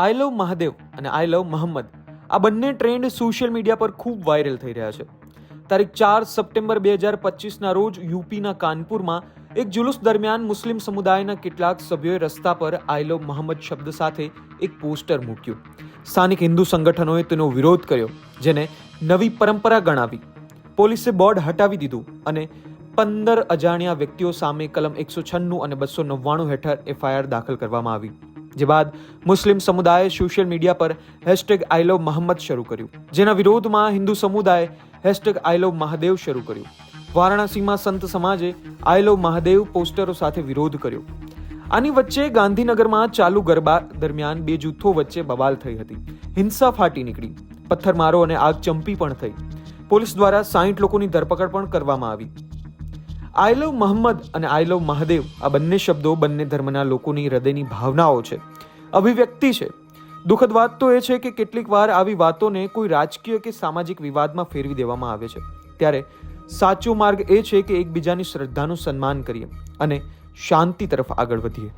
આઈ love Mahadev અને આઈ લવ મોહમ્મદ આ બંને ટ્રેન્ડ સોશિયલ મીડિયા પર ખૂબ વાયરલ થઈ રહ્યા છે. તારીખ ચાર સપ્ટેમ્બર બે હજાર પચીસના રોજ યુપીના કાનપુરમાં એક જુલુસ દરમિયાન મુસ્લિમ સમુદાયના કેટલાક સભ્યોએ રસ્તા પર આઈ લવ મહમ્મદ શબ્દ સાથે એક પોસ્ટર મૂક્યું. સ્થાનિક હિન્દુ સંગઠનોએ તેનો વિરોધ કર્યો, જેને નવી પરંપરા ગણાવી. પોલીસે બોર્ડ હટાવી દીધું અને પંદર અજાણ્યા વ્યક્તિઓ સામે કલમ એકસો છન્નું અને બસો નવ્વાણું હેઠળ એફઆઈઆર દાખલ કરવામાં આવી. જે બાદ મુસ્લિમ સમુદાયે સોશિયલ મીડિયા પર હેશટેગ આઈ લવ મહમ્મદ શરૂ કર્યું. જેના વિરોધમાં હિન્દુ સમુદાયે હેશટેગ આઈ લવ મહાદેવ શરૂ કર્યું. વારાણસીમાં સંત સમાજે આઈ લવ મહાદેવ પોસ્ટરો સાથે વિરોધ કર્યો. આની વચ્ચે ગાંધીનગરમાં ચાલુ ગરબા દરમિયાન બે જૂથો વચ્ચે બબાલ થઈ હતી. હિંસા ફાટી નીકળી. પથ્થરમારો અને આગ ચંપી પણ થઈ. પોલીસ દ્વારા સાહીઠ લોકોની ધરપકડ પણ કરવામાં આવી. આઈ લવ મહમ્મદ અને આઈ લવ મહાદેવ આ બંને શબ્દો બંને ધર્મના લોકોની હૃદયની ભાવનાઓ છે, અભિવ્યક્તિ છે. દુઃખદ વાત તો એ છે કે કેટલીક વાર આવી વાતોને કોઈ રાજકીય કે સામાજિક વિવાદમાં ફેરવી દેવામાં આવે છે. ત્યારે સાચો માર્ગ એ છે કે એકબીજાની શ્રદ્ધાનું સન્માન કરીએ અને શાંતિ તરફ આગળ વધીએ.